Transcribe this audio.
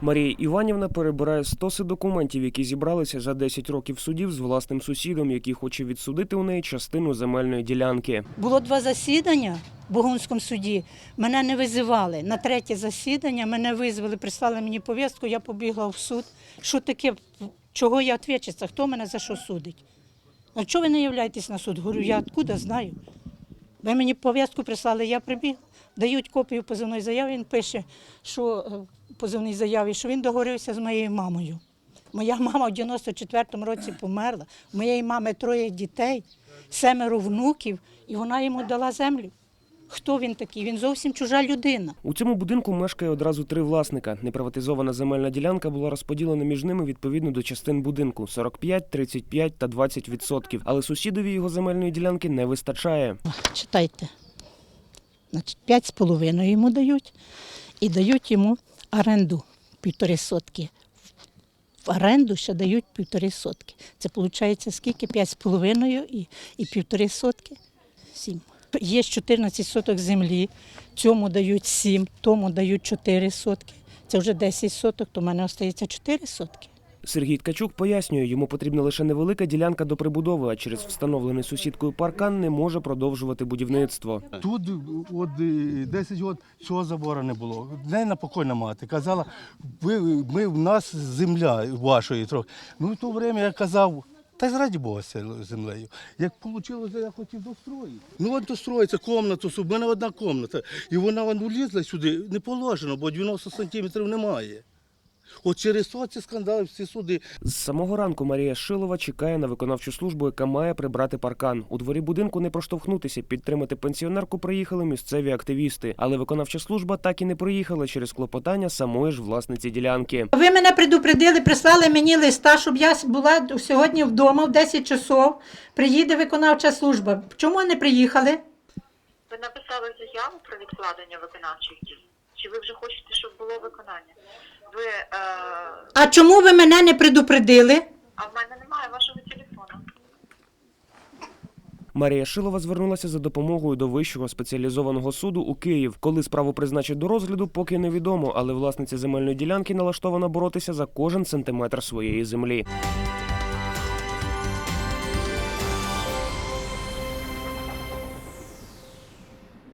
Марія Іванівна перебирає стоси документів, які зібралися за 10 років судів з власним сусідом, який хоче відсудити у неї частину земельної ділянки. Було два засідання в Богунському суді. Мене не визивали. На третє засідання мене визвали, прислали мені повістку, я побігла в суд. Що таке? Чого я відповідача? Хто мене за що судить? А чого ви не являєтесь на суд? Говорю, я откуда знаю? Ви мені пов'язку прислали, я прибіг, дають копію позивної заяви, він пише, що е, позивній заяві, що він договорився з моєю мамою. Моя мама в 94-му році померла. У моєї мами троє дітей, семеро внуків, і вона йому дала землю. Хто він такий? Він зовсім чужа людина. У цьому будинку мешкає одразу три власника. Неприватизована земельна ділянка була розподілена між ними відповідно до частин будинку 45, 35 та 20 відсотків. Але сусідові його земельної ділянки не вистачає. Читайте. Значить, п'ять з половиною йому дають і дають йому оренду півтори сотки. В оренду ще дають півтори сотки. Це виходить скільки? П'ять з половиною і, і півтори сотки? Сім. Є 14 соток землі, цьому дають сім, тому дають 4 сотки. Це вже 10 соток, то в мене остається 4 сотки. Сергій Ткачук пояснює, йому потрібна лише невелика ділянка до прибудови, а через встановлений сусідкою паркан не може продовжувати будівництво. Тут от е, 10 років цього забору не було. Неї покойна мати казала, ви, ми, в нас земля вашої трохи. Ну в то время я казав, та й зраді Бога землею. Як вийшло, я хотів достроїти. Ну от достроїться кімната, у мене одна кімната. І вона вон влізла сюди, не положено, бо 90 сантиметрів немає. От через то ці скандали, всі суди. З самого ранку Марія Шилова чекає на виконавчу службу, яка має прибрати паркан. У дворі будинку не проштовхнутися. Підтримати пенсіонерку приїхали місцеві активісти, але виконавча служба так і не приїхала через клопотання самої ж власниці ділянки. Ви мене предупредили, прислали мені листа, щоб я була сьогодні вдома в 10 часов. Приїде виконавча служба. Чому не приїхали? Ви написали заяву про відкладення виконавчих дій? Чи ви вже хочете, щоб було виконання? Ви, е, А чому ви мене не предупредили? а в мене немає вашого телефону. Марія Шилова звернулася за допомогою до вищого спеціалізованого суду у Київ. Коли справу призначать до розгляду, поки невідомо, але власниця земельної ділянки налаштована боротися за кожен сантиметр своєї землі.